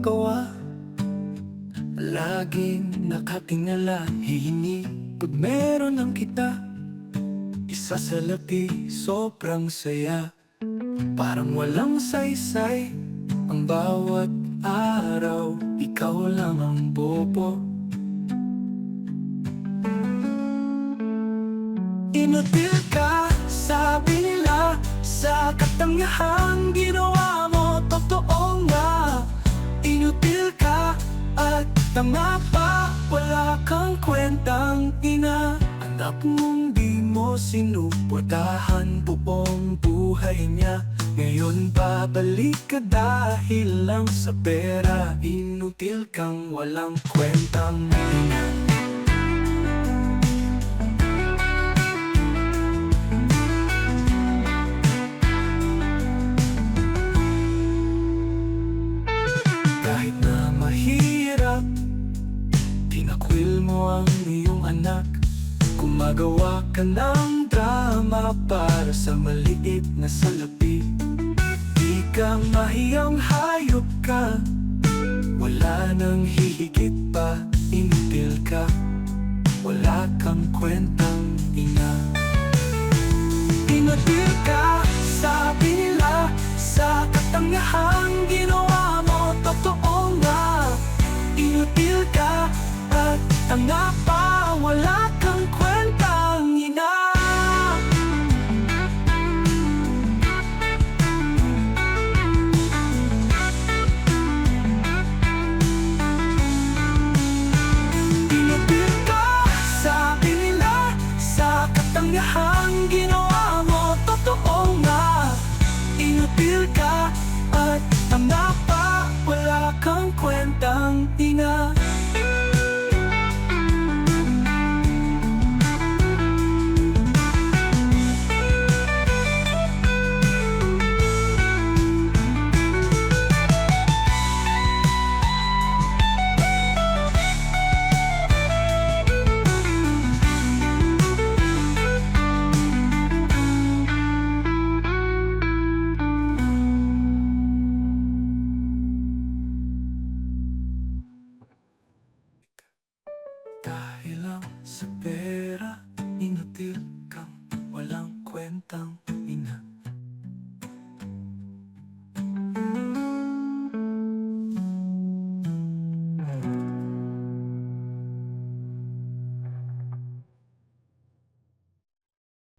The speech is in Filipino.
magawa. Laging nakatingala, hihingi Pag meron ng kita. Isa sa lapi, sobrang saya. Parang walang saysay Ang bawat araw. Ikaw lang ang bobo. Inutil ka, sabi nila Sa katangahan tanga pa Wala kang kwentang ina. Anak mong di mo sinuportahan Buong buhay niya. Ngayon babalik ka dahil lang sa pera. Inutil kang walang kwentang ina mo ang iyong anak. Gumagawa ka ng drama Para sa maliit na salapi. Di ka mahiyang hayop ka. Wala nang hihigit pa Inutil ka. Wala kang kwentang ina. Inutil ka, sabi nila Sa katangahan ginawa tanga pa kang kwentang ina. Inutil ka, sabi nila Sa katangahan ginawa mo Totoo nga. Inutil ka at tanga Wala kang kwentang ina disappear.